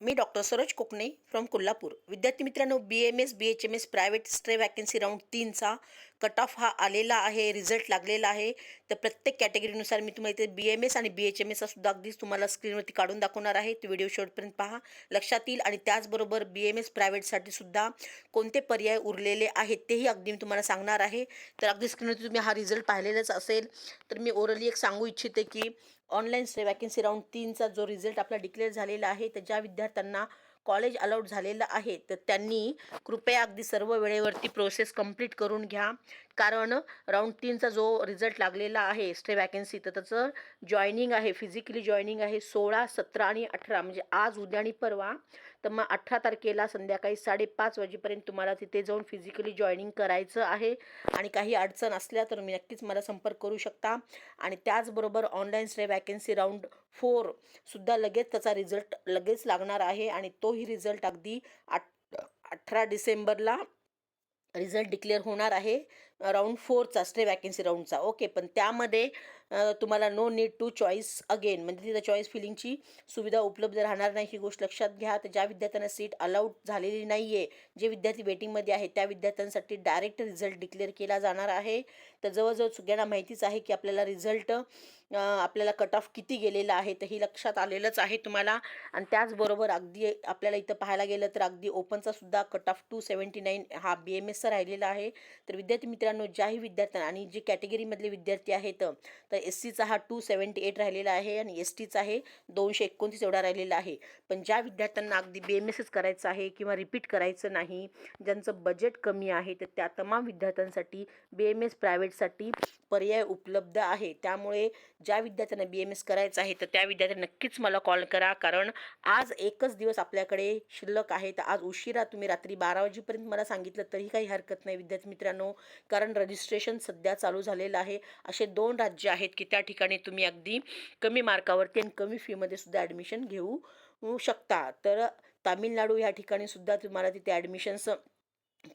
Me doctor Saroj Kokane from Kolhapur. विद्यार्थी मित्रांनो B M S B H M S private stray vacancy round तीनचा cut off हा आलेला आहे result लागलेला आहे. तर प्रत्येक कॅटेगरीनुसार मी तुम्हाला इथे बी एम एस आणि बी एच एम एसचा सुद्धा अगदीच तुम्हाला स्क्रीनवरती काढून दाखवणार आहे. तो व्हिडिओ शेवटपर्यंत पहा. लक्षात येईल. आणि त्याचबरोबर बी एम एस प्रायव्हेटसाठी सुद्धा कोणते पर्याय उरलेले आहेत तेही अगदी मी तुम्हाला सांगणार आहे. तर अगदी स्क्रीनवरती तुम्ही हा रिझल्ट पाहिलेलाच असेल. तर मी ओरली एक सांगू इच्छिते की ऑनलाईन वॅकन्सी राऊंड तीनचा जो रिझल्ट आपला डिक्लेअर झालेला आहे तर ज्या विद्यार्थ्यांना कॉलेज अलाउड झालेलं आहे तर त्यांनी कृपया अगदी सर्व वेळेवरती प्रोसेस कंप्लीट करून घ्या. कारण राऊंड तीनचा जो रिझल्ट लागलेला आहे स्टे वॅकन्सी तर त्याचं जॉईनिंग आहे फिजिकली जॉईनिंग आहे सोळा सतरा आणि अठरा म्हणजे आज उद्या आणि परवा. तर मग अठरा तारखेला संध्याकाळी साडेपाच वाजेपर्यंत तुम्हाला तिथे जाऊन फिजिकली जॉईनिंग करायचं आहे. आणि काही अडचण असल्या तर मी नक्कीच मला संपर्क करू शकता. आणि त्याचबरोबर ऑनलाईन स्टे वॅकन्सी राऊंड फोरसुद्धा लगेच त्याचा रिझल्ट लगेच लागणार आहे. आणि तोही रिझल्ट अगदी आठ अठरा डिसेंबरला रिझल्ट डिक्लेअर होणार आहे. राऊंड फोरचा स्टे वॅकन्सी राऊंडचा ओके पण त्यामध्ये तुम्हाला no need to choice again म्हणजे तिथं चॉईस फिलिंगची सुविधा उपलब्ध राहणार नाही. ही गोष्ट लक्षात घ्या. तर ज्या विद्यार्थ्यांना सीट अलाउड झालेली नाही आहे जे विद्यार्थी वेटिंगमध्ये आहेत त्या विद्यार्थ्यांसाठी डायरेक्ट रिझल्ट डिक्लेअर केला जाणार आहे. तर जवळजवळ सगळ्यांना माहितीच आहे की आपल्याला रिझल्ट आपल्याला कट ऑफ किती गेलेला आहे. तर ही लक्षात आलेलंच आहे तुम्हाला. आणि त्याचबरोबर अगदी आपल्याला इथं पाहायला गेलं तर अगदी ओपनचा सुद्धा cut off two seventy nine हा बी एम एसचा राहिलेला आहे. तर विद्यार्थी मित्रांनो ज्याही विद्यार्थ्यांना आणि जे कॅटेगरीमधले विद्यार्थी आहेत तर एस सीचा हा टू सेवन्टी एट राहिलेला आहे आणि एस टीचा आहे दोनशे एकोणतीस एवढा राहिलेला आहे. पण ज्या विद्यार्थ्यांना अगदी बी एम एस एस करायचं आहे किंवा रिपीट करायचं नाही ज्यांचं बजेट कमी आहे तर त्या तमाम विद्यार्थ्यांसाठी बी एम एस प्रायव्हेटसाठी पर्याय उपलब्ध आहे. त्यामुळे ज्या विद्यार्थ्यांना बी एम एस करायचं आहे तर त्या विद्यार्थ्यांना नक्कीच मला कॉल करा. कारण आज एकच दिवस आपल्याकडे शिल्लक आहे. तर आज उशिरा तुम्ही रात्री बारा वाजेपर्यंत मला सांगितलं तरी काही हरकत नाही. विद्यार्थी मित्रांनो कारण कारण रजिस्ट्रेशन सध्या चालू झालेलं आहे. असे दोन राज्य आहेत की त्या ठिकाणी तुम्ही अगदी कमी मार्कावरती आणि कमी फीमध्ये सुद्धा ॲडमिशन घेऊ शकता. तर तामिळनाडू ह्या ठिकाणी सुद्धा तुम्हाला तिथे ॲडमिशन्स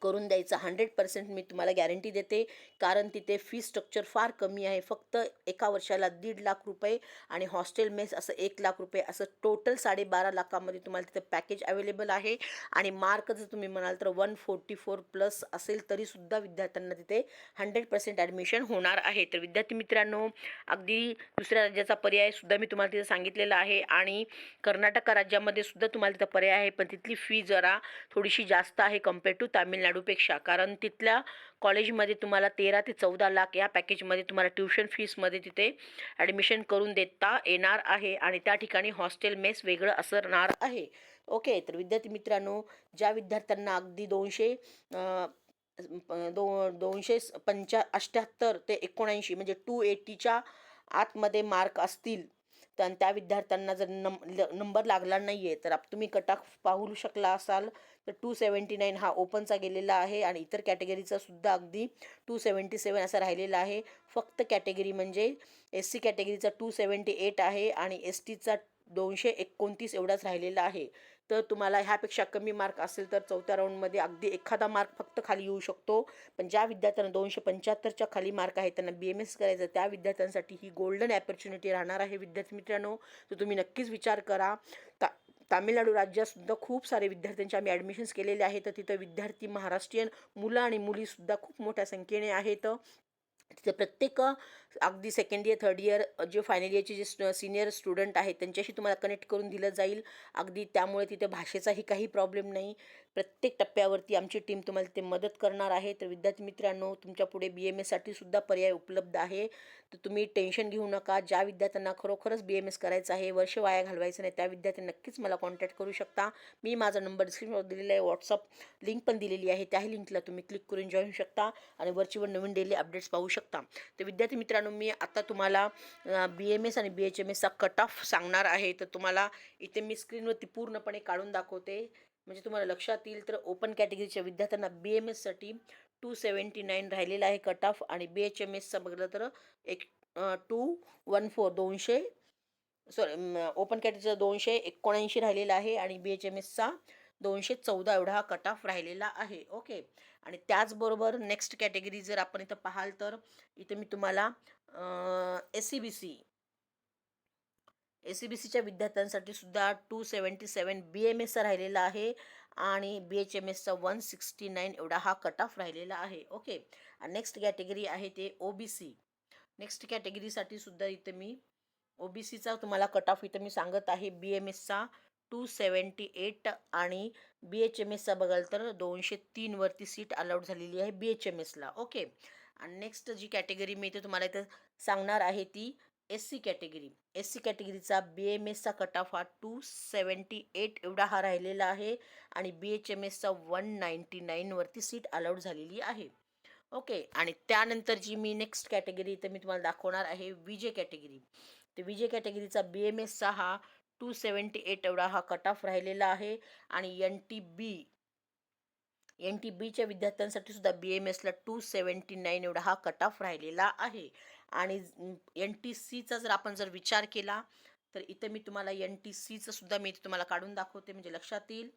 करून द्यायचं. हंड्रेड पर्सेंट मी तुम्हाला गॅरंटी देते. कारण तिथे फी स्ट्रक्चर फार कमी आहे. फक्त एका वर्षाला दीड लाख रुपये आणि हॉस्टेल मेस असं एक लाख रुपये असं टोटल साडेबारा लाखामध्ये तुम्हाला तिथे पॅकेज अवेलेबल आहे. आणि मार्क जर तुम्ही म्हणाल तर वन फोर्टी फोर प्लस असेल तरीसुद्धा विद्यार्थ्यांना तिथे हंड्रेड पर्सेंट ॲडमिशन होणार आहे. तर विद्यार्थी मित्रांनो अगदी दुसऱ्या राज्याचा पर्यायसुद्धा मी तुम्हाला तिथे सांगितलेला आहे. आणि कर्नाटक राज्यामध्ये सुद्धा तुम्हाला तिथं पर्याय आहे. पण तिथली फी जरा थोडीशी जास्त आहे कंपेअर टू तामिळनाडूपेक्षा. कारण तिथल्या कॉलेजमध्ये तुम्हाला तेरा ते चौदा लाख या पॅकेजमध्ये तुम्हाला ट्युशन फीसमध्ये तिथे ॲडमिशन करून देता येणार आहे आणि त्या ठिकाणी हॉस्टेल मेस वेगळं असणार आहे. ओके तर विद्यार्थी मित्रांनो ज्या विद्यार्थ्यांना अगदी दोनशे दो दोनशे पंचा अठ्ठ्याहत्तर ते एकोणऐंशी म्हणजे टू एटीच्या आतमध्ये मार्क असतील तर त्या विद्यार्थ्यांना जर नम ल- नंबर लागला नाही आहे तर आप तुम्ही कटाक पाहू शकला असाल. तर टू सेवन्टी नाईन हा ओपनचा गेलेला आहे आणि इतर कॅटेगरीचा सुद्धा अगदी टू सेवन्टी सेवन असा राहिलेला आहे. फक्त कॅटेगरी म्हणजे एस सी कॅटेगरीचा टू सेवन्टी एट आहे आणि एस टीचा दोनशे एकोणतीस एवढाच राहिलेला आहे. तर तुम्हाला ह्यापेक्षा कमी मार्क असेल तर चौथ्या राऊंडमध्ये अगदी एखादा मार्क फक्त खाली येऊ शकतो. पण ज्या विद्यार्थ्यांना दोनशे पंच्याहत्तरच्या खाली मार्क आहे त्यांना बी एम एस करायचं त्या विद्यार्थ्यांसाठी ही गोल्डन ॲपॉर्च्युनिटी राहणार आहे. विद्यार्थी मित्रांनो तर तुम्ही नक्कीच विचार करा. ता तामिळनाडू राज्यातसुद्धा खूप सारे विद्यार्थ्यांचे आम्ही ॲडमिशन्स केलेले आहेत. तर तिथं विद्यार्थी महाराष्ट्रीयन मुलं आणि मुलीसुद्धा खूप मोठ्या संख्येने आहेत. तिथे प्रत्येक अगदी सेकंड इयर थर्ड इयर जे फायनल इयरचे जे सिनियर स्टुडंट आहेत त्यांच्याशी तुम्हाला कनेक्ट करून दिलं जाईल. अगदी त्यामुळे तिथे भाषेचाही काही प्रॉब्लेम नाही. प्रत्येक टप्प्यावरती आमची टीम तुम्हाला तिथे मदत करणार आहे. तर विद्यार्थी मित्रांनो तुमच्यापुढे बी एम एससाठी सुद्धा पर्याय उपलब्ध आहे. तर तुम्ही टेन्शन घेऊ नका. ज्या विद्यार्थ्यांना खरोखरच बी एम एस करायचं आहे वर्ष वाया घालवायचं नाही त्या विद्यार्थी नक्कीच मला कॉन्टॅक्ट करू शकता. मी माझा नंबर डिस्क्रिप्शनवर दिलेला आहे व्हॉट्सअप लिंक पण दिलेली आहे. त्याही लिंकला तुम्ही क्लिक करून जॉईन शकता. आणि वरचीवर नवीन डेली अपडेट्स पाहू शकता. तर विद्यार्थी मित्रांनो मी आता तुम्हाला बी एम एस आणि बी एच एम एसचा कट ऑफ सांगणार आहे. तर तुम्हाला इथे मी स्क्रीनवरती पूर्णपणे काढून दाखवते. म्हणजे तुम्हाला लक्षात येईल तर ओपन कॅटेगरीच्या विद्यार्थ्यांना बी एम एससाठी टू सेवन्टी नाईन राहिलेला आहे कट ऑफ आणि बी एच एम एसचा बघितलं तर एक टू वन फोर दोनशे सॉरी ओपन कॅटेगरीचा दोनशे एकोणऐंशी राहिलेला आहे आणि बी एच एम एसचा दोनशे चौदा एवढा हा कट ऑफ राहिलेला आहे. ओके आणि त्याचबरोबर नेक्स्ट कॅटेगरी जर आपण इथं पाहाल तर इथे मी तुम्हाला S C B C A C B सीच्या विद्यार्थ्यांसाठी सुद्धा two seventy seven B M एसचा राहिलेला आहे आणि बी एच एम एसचा वन सिक्स्टी नाईन एवढा हा कट ऑफ राहिलेला आहे. ओके आणि नेक्स्ट कॅटेगरी आहे ते ओ बी सी नेक्स्ट कॅटेगरीसाठी सुद्धा इथं मी ओ बी सीचा तुम्हाला कट ऑफ इथं मी सांगत आहे बी एम एसचा टू सेवन्टी एट आणि बी एच एम एसचा बघाल तर दोनशे तीनवरती सीट अलाउड झालेली आहे बी एच एम एसला ओके? आणि नेक्स्ट जी कॅटेगरी मी इथे तुम्हाला इथं सांगणार आहे ती S C category S C कॅटेगरीचा B M एसचा कट ऑफ हा टू सेवन्टी एट एवढा हा राहिलेला आहे आणि बी एच एम एसचा वन नाईन्टी नाईनवरती सीट अलाउड झालेली आहे. ओके? आणि त्यानंतर जी मी नेक्स्ट कॅटेगरी इथं मी तुम्हाला दाखवणार आहे विजे कॅटेगरी तर विजे कॅटेगरीचा बी एम एसचा हा टू सेवन्टी एट एवढा हा कट ऑफ राहिलेला आहे. आणि N T B N T बीच्या विद्यार्थ्यांसाठी सुद्धा बी एम एसला टू सेवन्टी नाईन एवढा हा कट ऑफ राहिलेला आहे. आणि एन टी सीचा जर आपण जर विचार केला तर इथं मी तुम्हाला एन टी सीचं सुद्धा मी इथं तुम्हाला काढून दाखवते म्हणजे लक्षात येईल.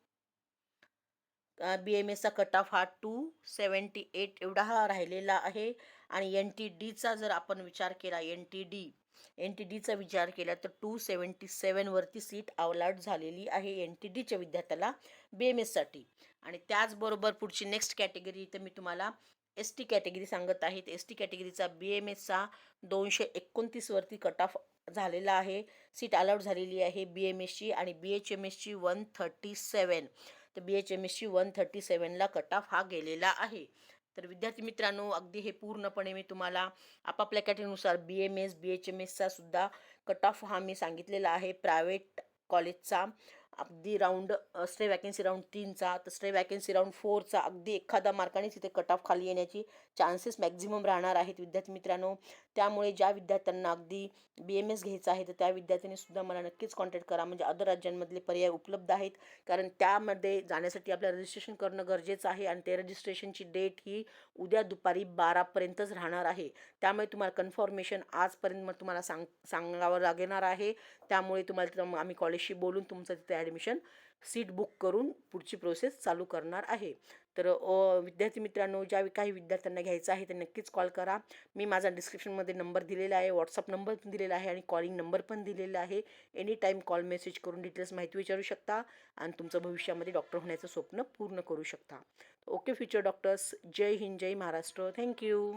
बी एम एसचा कट ऑफ हा टू सेवन्टी एट एवढा हा राहिलेला आहे. आणि एन टी डीचा जर आपण विचार केला N T D N T डीचा विचार केला तर टू सेवन्टी सेवनवरती सीट अवलाट झालेली आहे एन टी डीच्या विद्यार्थ्याला बी एम एससाठी आणि त्याचबरोबर पुढची नेक्स्ट कॅटेगरी इथं मी तुम्हाला एस टी कॅटेगरी सांगत आहे. एस टी कॅटेगरीचा बी एम एसचा दोनशे एकोणतीसवरती कट ऑफ झालेला आहे. सीट अलाउड झालेली आहे बी एम एसची आणि बी एच एम एसची वन थर्टी सेवन तर बी एच एम एसची वन थर्टी सेवनला कट ऑफ हा गेलेला आहे. तर विद्यार्थी मित्रांनो अगदी हे पूर्णपणे मी तुम्हाला आपापल्या कॅटेगरीनुसार B M S B H M एसचा सुद्धा कट ऑफ हा मी सांगितलेला आहे. प्रायव्हेट कॉलेजचा अगदी राऊंड स्टे वॅकन्सी राऊंड तीनचा तर स्टे वॅकन्सी राऊंड फोरचा अगदी एखादा मार्काने तिथे कट ऑफ खाली येण्याची चान्सेस मॅक्झिमम राहणार आहेत विद्यार्थी मित्रांनो. त्यामुळे ज्या विद्यार्थ्यांना अगदी बी एम एस घ्यायचं आहे तर त्या विद्यार्थ्यांनी सुद्धा मला नक्कीच कॉन्टॅक्ट करा. म्हणजे अदर राज्यांमधले पर्याय उपलब्ध आहेत. कारण त्यामध्ये जाण्यासाठी आपल्याला रजिस्ट्रेशन करणं गरजेचं आहे आणि ते रजिस्ट्रेशनची डेट ही उद्या दुपारी बारापर्यंतच राहणार आहे. त्यामुळे तुम्हाला कन्फर्मेशन आजपर्यंत मग तुम्हाला सांग सांगावं लागणार आहे. त्यामुळे तुम्हाला तिथं आम्ही कॉलेजशी बोलून तुमचं तिथे ॲडमिशन सीट बुक करून पुढची प्रोसेस चालू करणार आहे. तर विद्यार्थी मित्रांनो ज्या काही विद्यार्थ्यांना घ्यायचं आहे ते नक्कीच कॉल करा. मी माझा डिस्क्रिप्शनमध्ये नंबर दिलेला आहे व्हॉट्सअप नंबर पण दिलेला आहे आणि कॉलिंग नंबर पण दिलेला आहे. एनी टाईम कॉल मेसेज करून डिटेल्स माहिती विचारू शकता आणि तुमचं भविष्यामध्ये डॉक्टर होण्याचं स्वप्न पूर्ण करू शकता. ओके फ्युचर डॉक्टर्स जय हिंद जय महाराष्ट्र. Thank you